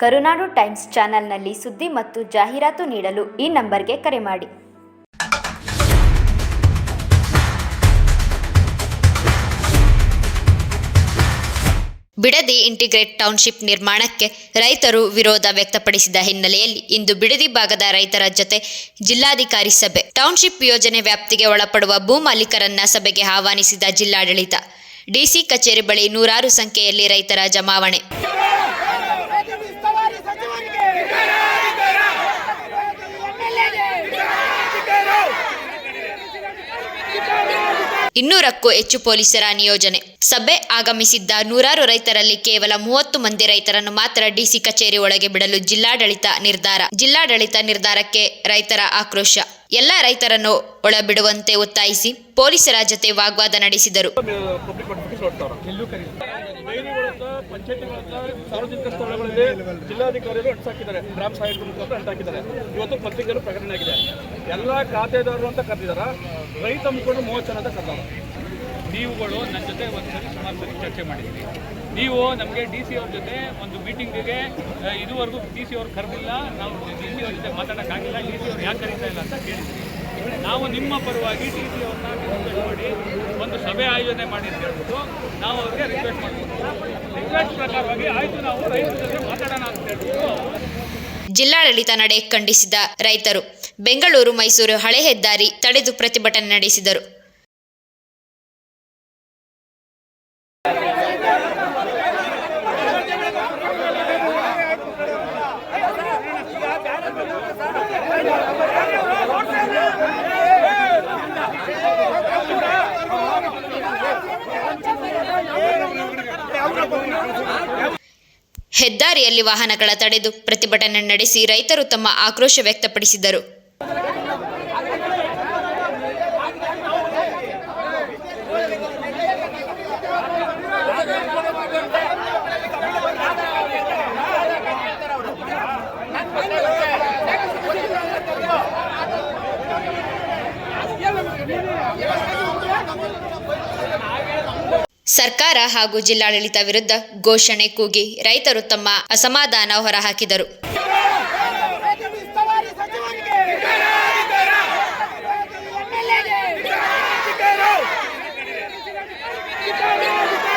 ಕರುನಾಡು times ಚಾನೆಲ್ನಲ್ಲಿ ಸುದ್ದಿ ಮತ್ತು ಜಾಹೀರಾತು ನೀಡಲು ಈ ನಂಬರ್ಗೆ ಕರೆ ಮಾಡಿ. ಬಿಡದಿ ಇಂಟಿಗ್ರೇಟ್ ಟೌನ್ಶಿಪ್ ನಿರ್ಮಾಣಕ್ಕೆ ರೈತರು ವಿರೋಧ ವ್ಯಕ್ತಪಡಿಸಿದ ಹಿನ್ನೆಲೆಯಲ್ಲಿ ಇಂದು ಬಿಡದಿ ಭಾಗದ ರೈತರ ಜೊತೆ ಜಿಲ್ಲಾಧಿಕಾರಿ ಸಭೆ. ಟೌನ್ಶಿಪ್ ಯೋಜನೆ ವ್ಯಾಪ್ತಿಗೆ ಒಳಪಡುವ ಭೂ ಮಾಲೀಕರನ್ನ ಸಭೆಗೆ ಆಹ್ವಾನಿಸಿದ ಜಿಲ್ಲಾಡಳಿತ. ಡಿಸಿ ಕಚೇರಿ ಬಳಿ ನೂರಾರು ಸಂಖ್ಯೆಯಲ್ಲಿ ರೈತರ ಜಮಾವಣೆ. ಇನ್ನೂರಕ್ಕೂ ಹೆಚ್ಚು ಪೊಲೀಸರ ನಿಯೋಜನೆ. ಸಭೆ ಆಗಮಿಸಿದ್ದ ನೂರಾರು ರೈತರಲ್ಲಿ ಕೇವಲ ಮೂವತ್ತು ಮಂದಿ ರೈತರನ್ನು ಮಾತ್ರ ಡಿಸಿ ಕಚೇರಿ ಒಳಗೆ ಬಿಡಲು ಜಿಲ್ಲಾಡಳಿತ ನಿರ್ಧಾರ. ಜಿಲ್ಲಾಡಳಿತ ನಿರ್ಧಾರಕ್ಕೆ ರೈತರ ಆಕ್ರೋಶ. ಎಲ್ಲ ರೈತರನ್ನು ಒಳಬಿಡುವಂತೆ ಒತ್ತಾಯಿಸಿ ಪೊಲೀಸರ ಜೊತೆ ವಾಗ್ವಾದ ನಡೆಸಿದರು. ಸಾರ್ವಜನಿಕ ಸ್ಥಳಗಳಲ್ಲಿ ಜಿಲ್ಲಾಧಿಕಾರಿಗಳು ಅಂಟಾಕಿದ್ದಾರೆ ಗ್ರಾಮ ಸಹಾಯಕರ ಮುಖಾಂತರ ಅಂಟಾಕಿದ್ದಾರೆ ಇವತ್ತು ಪತ್ರಿಕೆಗಳು ಪ್ರಕಟಣೆ ಆಗಿದೆ ಎಲ್ಲ ಖಾತೆದಾರರು ಅಂತ ಕರೆದಿದ್ದಾರೆ. ರೈತ ಮುಖಂಡರು ಮೂವತ್ತು ಜನ ಅಂತ ಕರೆದಾರ ನೀವುಗಳು ನನ್ನ ಜೊತೆ ಒಂದು ಸರಿ ಸುಮಾರು ಸರಿ ಚರ್ಚೆ ಮಾಡಿದ್ದೀರಿ ನೀವು ನಮಗೆ ಡಿ ಸಿ ಅವ್ರ ಜೊತೆ ಒಂದು ಮೀಟಿಂಗಿಗೆ ಇದುವರೆಗೂ ಡಿ ಸಿ ಅವ್ರು ಕರೆದಿಲ್ಲ, ನಾವು ಡಿ ಸಿ ಅವ್ರ ಜೊತೆ ಮಾತಾಡೋಕ್ಕಾಗಿಲ್ಲ ಡಿ ಸಿ ಅವ್ರು ಯಾಕೆ ಕರೀತಾ ಇಲ್ಲ ಅಂತ ಕೇಳಿದ್ರಿ ನಾವು ನಿಮ್ಮ ಪರವಾಗಿ ಡಿ ಸಿ ಅವ್ರನ್ನ ರಿಕ್ವೆಸ್ಟ್ ಮಾಡಿ, ಒಂದು ಸಭೆ ಆಯೋಜನೆ ಮಾಡಿ ಅಂತ ಹೇಳ್ಬಿಟ್ಟು ನಾವು ಅವ್ರಿಗೆ ರಿಕ್ವೆಸ್ಟ್ ಮಾಡ್ತೀವಿ. ರಿಕ್ವೆಸ್ಟ್ ಪ್ರಕಾರವಾಗಿ ಆಯಿತು ನಾವು ರೈತರ ಜೊತೆ ಮಾತಾಡೋಣ ಅಂತ ಹೇಳ್ಬಿಟ್ಟು ಜಿಲ್ಲಾಡಳಿತ ನಡೆ ಖಂಡಿಸಿದ ರೈತರು. ಬೆಂಗಳೂರು, ಮೈಸೂರು ಹಳೆ ಹೆದ್ದಾರಿ ತಡೆದು ಪ್ರತಿಭಟನೆ ನಡೆಸಿದರು. ಹೆದ್ದಾರಿಯಲ್ಲಿ ವಾಹನಗಳ ತಡೆದು ಪ್ರತಿಭಟನೆ ನಡೆಸಿ ರೈತರು ತಮ್ಮ ಆಕ್ರೋಶ ವ್ಯಕ್ತಪಡಿಸಿದರು. ಸರ್ಕಾರ ಹಾಗೂ ಜಿಲ್ಲಾಡಳಿತ ವಿರುದ್ಧ ಘೋಷಣೆ ಕೂಗಿ ರೈತರು ತಮ್ಮ ಅಸಮಾಧಾನ ಹೊರಹಾಕಿದರು.